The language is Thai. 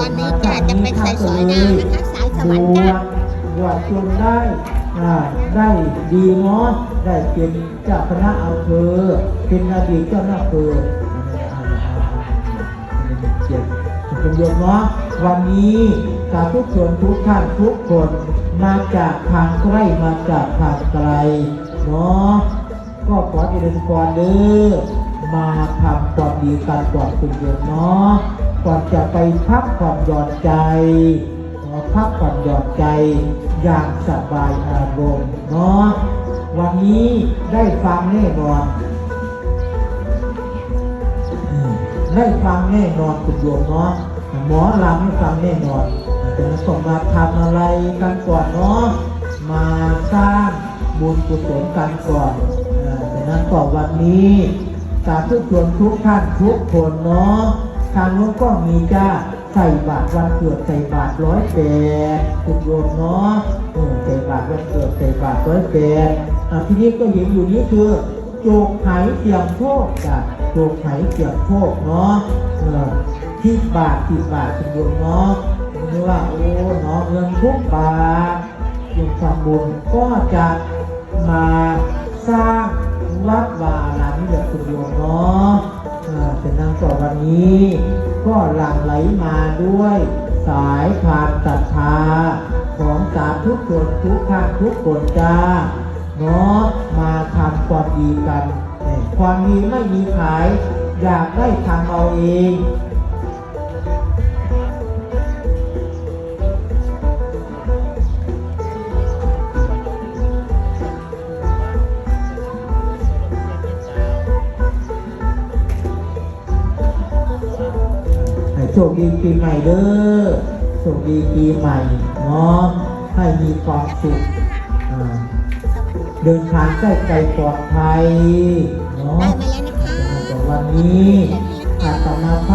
อนนี้จะจะเป็นสายสวยงามนะคะสายสวรรค์จ้ะบวชจนได้ได้ดีเนาะได้เป็นเจ้าคณะอำเภอเป็นอดีตเจ้าหน้าเภอเจ็บเป็นโยมเนาะวันนี้สาธุชนทุกท่านทุกคนมาจากทางใกล้มาจากทางไกลเนาะก็ขอเจริญพรเด้อมาทำความดีกันก่อนคุณโยมเนาะ จะไปพักผ่อนหย่อนใจขอพักผ่อนหย่อนใจอย่างสบายอารมณ์เนาะวันนี้ได้ฟังแน่นอนได้ฟังแน่นอนคุณโยมเนาะหมอลำให้ฟังแน่นอนแต่เราต้องมาทำอะไรกันก่อนเนาะมาสร้างบุญกุศลกันก่อนเออดังนั้นก็วันนี้สาธุชนทุกท่านทุกคนเนาะ ทางนู้นก็มีจ้าใส่บาตรวันเกิดใส่บาตรร้อยแปดคุณโยมเนาะเออใส่บาตรวันเกิดใส่บาตรร้อยแปดทีนี้ก็เห็นอยู่นี้คือโจกไหเสียงโชคจ้ะโจกไหเสียงโชคเนาะเออที่บาทที่บาทคุณโยมเนาะนี่ว่าโอ้เนาะเงินทุกบาทโยมทำบุญก็จะมาสร้าง ต่อวันนี้ ก็หลั่งไหลมาด้วยสายทานศรัทธา ของสาธุชนทุกท่านทุกคนจ้าเนาะมาทำความดีกัน ความดีไม่มีขาย อยากได้ทำเอาเอง โชคดีปีใหม่เด้อโชคดีปีใหม่เนาะให้มีความสุขอ่าเดินทางใกล้ไกลปลอดภัยเนาะได้มาแล้วนะคะแต่วันนี้อาตมาภาพ